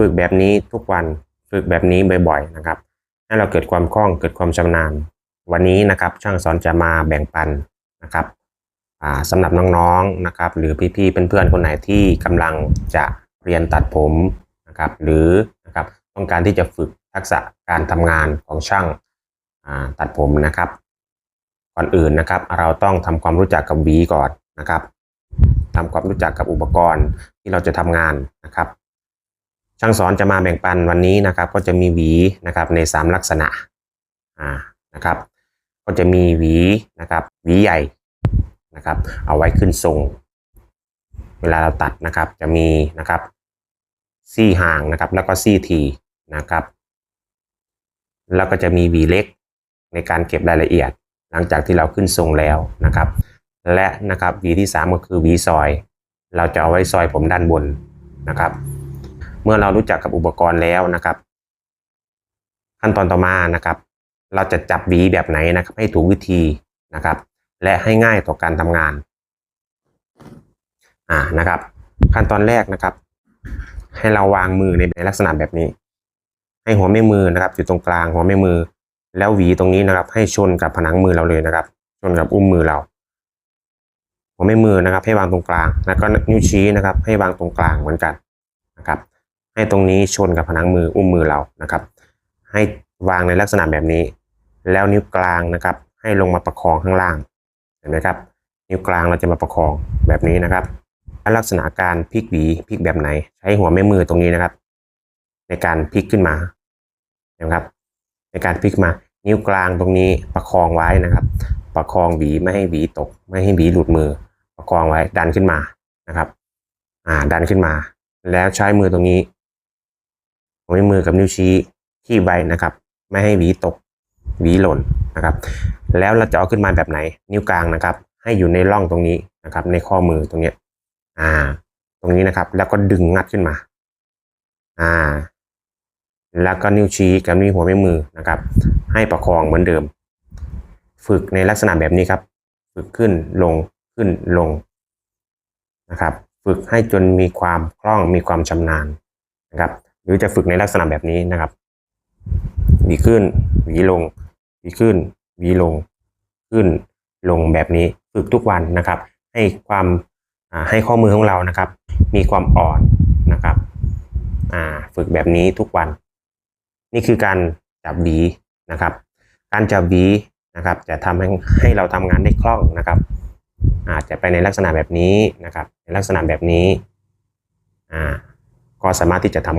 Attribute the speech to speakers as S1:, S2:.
S1: ฝึกแบบนี้ทุกวันฝึกแบบนี้บ่อยๆนะครับ ให้เราเกิดความคล่องเกิดความชำนาญ วันนี้นะครับช่างสอนจะมาแบ่งปันนะครับอ่าสำหรับน้องๆนะครับ หรือพี่ๆเพื่อนๆคนไหนที่กำลังจะเรียนตัดผมนะครับ หรือนะครับต้องการที่จะฝึกทักษะการทำงานของช่างตัดผมนะครับ ก่อนอื่นนะครับ เราต้องทำความรู้จักกับวีก่อนนะครับทำความรู้จักกับอุปกรณ์ที่เราจะทำงานนะครับ ช่างสอนจะมาแบ่งปันวันนี้นะครับ ก็จะมีหวีนะครับในสามลักษณะอ่านะครับ ก็จะมีหวีนะครับหวีใหญ่นะครับ เอาไว้ขึ้นทรง เวลาเราตัดนะครับจะมีนะครับซี่ห่างนะครับ แล้วก็ซี่ทีนะครับ แล้วก็จะมีหวีเล็กในการเก็บรายละเอียด หลังจากที่เราขึ้นทรงแล้วนะครับ และนะครับหวีที่สามก็คือหวีซอย เราจะเอาไว้ซอยผมด้านบนนะครับ เมื่อเรารู้จักกับอุปกรณ์แล้วนะครับ ขั้นตอนต่อมานะครับ เราจะจับหวีแบบไหนนะครับ ให้ถูกวิธีนะครับ และให้ง่ายต่อการทำงานอ่านะครับ ขั้นตอนแรกนะครับ ให้เราวางมือในลักษณะแบบนี้ ให้หัวแม่มือนะครับ อยู่ตรงกลางหัวแม่มือ แล้วหวีตรงนี้นะครับ ให้ชนกับผนังมือเราเลยนะครับ ชนกับอุ้มมือเราหัวแม่มือนะครับ ให้วางตรงกลาง แล้วก็นิ้วชี้นะครับ ให้วางตรงกลางเหมือนกันนะครับ ให้ตรงนี้ชนกับผนังมืออุ้มมือเรานะครับ ให้วางในลักษณะแบบนี้ แล้วนิ้วกลางนะครับ ให้ลงมาประคองข้างล่างเห็นไหมครับ นิ้วกลางเราจะมาประคองแบบนี้นะครับลักษณะการพลิกหวีพลิกแบบไหน ใช้หัวแม่มือตรงนี้นะครับ ในการพลิกขึ้นมานะครับ ในการพลิกมา นิ้วกลางตรงนี้ประคองไว้นะครับ ประคองหวีไม่ให้หวีตก ไม่ให้หวีหลุดมือ ประคองไว้ดันขึ้นมานะครับ อ่าดันขึ้นมา แล้วใช้มือตรงนี้ หัวแม่มือกับนิ้วชี้ที่ไว้นะครับ ไม่ให้หวีตกหวีหล่นนะครับ แล้วเราจะเอาขึ้นมาแบบไหน นิ้วกลางนะครับ ให้อยู่ในร่องตรงนี้นะครับ ในข้อมือตรงเนี้ยอ่า ตรงนี้นะครับ แล้วก็ดึงงัดขึ้นมา อ่า แล้วก็นิ้วชี้กับนิ้วหัวแม่มือนะครับ ให้ประคองเหมือนเดิม ฝึกในลักษณะแบบนี้ครับ ฝึกขึ้นลงขึ้นลงนะครับ ฝึกให้จนมีความคล่องมีความชำนาญนะครับ หรือจะฝึกในลักษณะแบบนี้นะครับหวีขึ้นหวีลงหวีขึ้นหวีลง ขึ้นลงแบบนี้ฝึกทุกวันนะครับ ให้ความให้ข้อมือของเรานะครับ มีความอ่อนนะครับฝึกแบบนี้ทุกวัน นี่คือการจับหวีนะครับ การจับหวีนะครับ จะทำให้ให้เราทำงานได้คล่องนะครับ อาจจะไปในลักษณะแบบนี้นะครับ ในลักษณะแบบนี้ก็สามารถที่จะทำงาน